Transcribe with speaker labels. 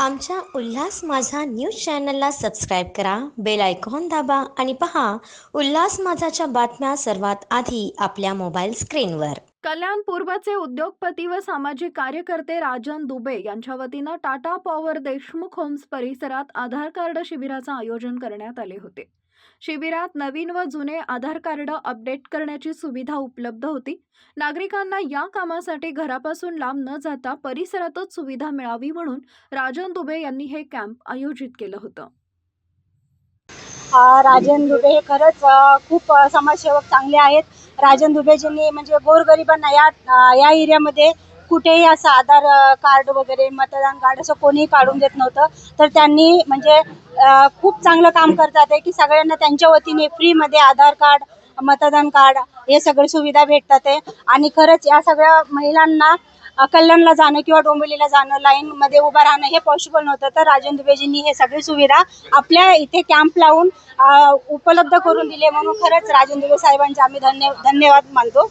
Speaker 1: आमच्या उल्हास माझा न्यूज चॅनलला सबस्क्राईब करा बेल आयकॉन दाबा आणि पहा उल्हास माझाच्या बातम्या सर्वात आधी आपल्या मोबाईल स्क्रीनवर.
Speaker 2: कल्याण पूर्वचे उद्योगपती व सामाजिक कार्यकर्ते राजन दुबे यांच्या वतीनं टाटा पॉवर देशमुख होम्स परिसरात आधार कार्ड शिबिराचं आयोजन करण्यात आले होते. शिबिरात नवीन व जुने आधार कार्ड अपडेट करण्याची सुविधा उपलब्ध होती. नागरिकांना या कामासाठी घरापासून लांब न जाता परिसरातच सुविधा मिळावी म्हणून राजन दुबे यांनी हे कॅम्प आयोजित केलं होतं.
Speaker 3: राजन दुबे हे खरंच खूप समाजसेवक चांगले आहेत. राजन दुबेजींनी म्हणजे गोरगरिबांना या या एरियामध्ये कुठेही असं आधार कार्ड वगैरे मतदान कार्ड असं कोणीही काढून देत नव्हतं. तर त्यांनी म्हणजे खूप चांगलं काम करतात आहे की सगळ्यांना त्यांच्या वतीने फ्रीमध्ये आधार कार्ड मतदान कार्ड हे सगळे सुविधा भेटतात आहे. आणि खरंच या सगळ्या महिलांना कल्याणला जाणं किंवा डोंबिवलीला जाणं लाईनमध्ये उभं राहणं हे पॉसिबल नव्हतं. तर राजन दुबेजींनी हे सगळी सुविधा आपल्या इथे कॅम्प लावून उपलब्ध करून दिली म्हणून खरंच राजन दुबे साहेबांचे आम्ही धन्य धन्यवाद मानतो.